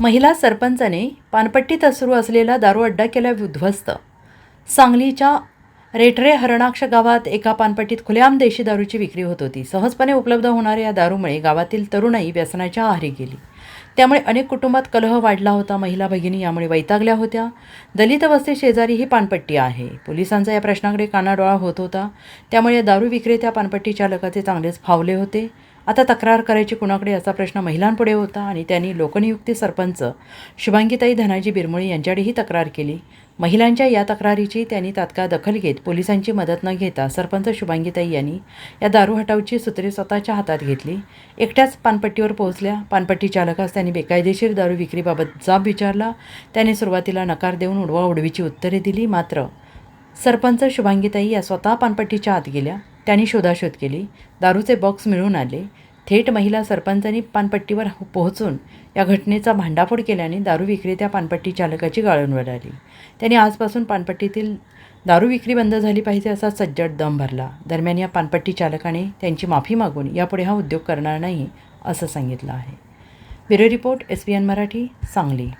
महिला सरपंचाने पानपट्टीत सुरू असलेला दारू अड्डा केला उद्ध्वस्त सांगलीच्या रेटरे हरणाक्ष गावात एका पानपट्टीत खुलेआम देशी दारूची विक्री होत होती. सहजपणे उपलब्ध होणाऱ्या या दारूमुळे गावातील तरुणाई व्यसनाच्या आहारी गेली. त्यामुळे अनेक कुटुंबात कलह वाढला होता. महिला भगिनी यामुळे वैतागल्या होत्या. दलित वस्ती शेजारी ही पानपट्टी आहे. पोलिसांचा या प्रश्नाकडे कानाडोळा होत होता. त्यामुळे या दारू विक्रेत्या पानपट्टी चालकाचे चांगलेच फावले होते. आता तक्रार करायची कुणाकडे असा प्रश्न महिलांपुढे होता आणि त्यांनी लोकनियुक्ती सरपंच शुभांगीताई धनाजी बिरमुळे यांच्याकडेही तक्रार केली. महिलांच्या या तक्रारीची त्यांनी तात्काळ दखल घेत पोलिसांची मदत न घेता सरपंच शुभांगीताई यांनी या दारू हटावची सूत्रे स्वतःच्या हातात घेतली. एकट्याच पानपट्टीवर पोहोचल्या. पानपट्टी चालकास त्यांनी बेकायदेशीर दारू विक्रीबाबत जाब विचारला. त्याने सुरुवातीला नकार देऊन उडवा उडवीची उत्तरे दिली. मात्र सरपंच शुभांगीताई या स्वतः पानपट्टीच्या आत गेल्या. त्यांनी शोधाशोध केली. दारूचे बॉक्स मिळून आले. थेट महिला सरपंचांनी पानपट्टीवर पोहोचून या घटनेचा भांडाफोड केल्याने दारू विक्रेत्या पानपट्टी चालकाची गाळणवर आली त्यांनी आजपासून पानपट्टीतील दारू विक्री बंद झाली पाहिजे असा सज्जड दम भरला. दरम्यान या पानपट्टी चालकाने त्यांची माफी मागून यापुढे हा उद्योग करणार नाही असं सांगितलं आहे. Bureau report S B N Marathi Sangli.